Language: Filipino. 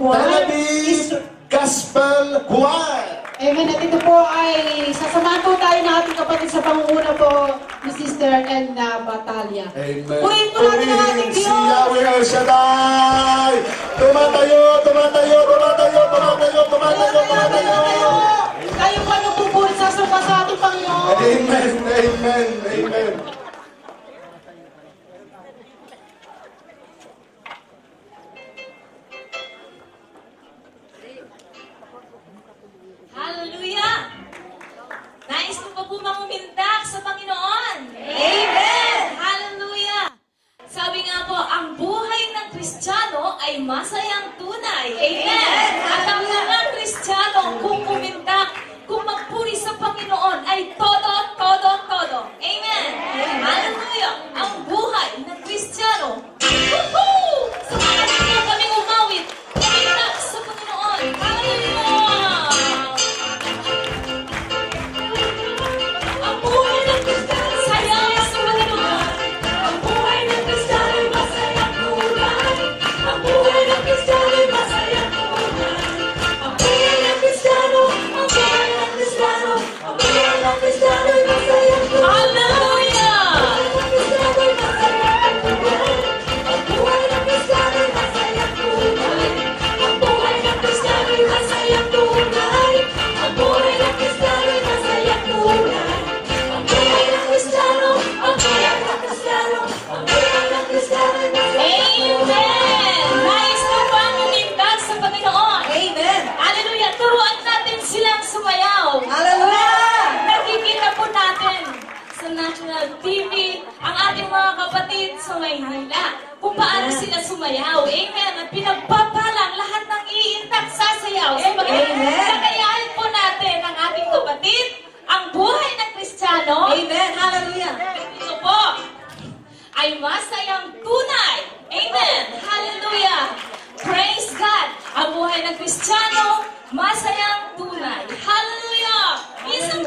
Melody Gospel Choir. Amen. At ito po ay sasamahan po tayo ng ating kapatid sa pangunguna po ni Sister Edna Batalia. Amen. Purihin po natin ang ating Si Diyos. Yahweh El Shaddai. Tumatayo, tumatayo, tumatayo, tumatayo, tumatayo, tumatayo. Tayo po ang nagpupuri sa sa ating Panginoon. Amen, amen, amen. Ay masayang tunay. Amen! At ang mga Kristiyano, kung umintak, kung magpuri sa Panginoon, ay todo, TV ang ating mga kapatid sa Maynila kung paano sila sumayaw. Amen. At pinagpapalang lahat ng iintak sasayaw. Amen. Kakayahin po natin ang ating kapatid, ang buhay ng Kristiyano. Amen. Hallelujah. Ito po ay masayang tunay. Amen. Hallelujah. Praise God. Ang buhay ng Kristiyano, masayang tunay. Hallelujah. Isa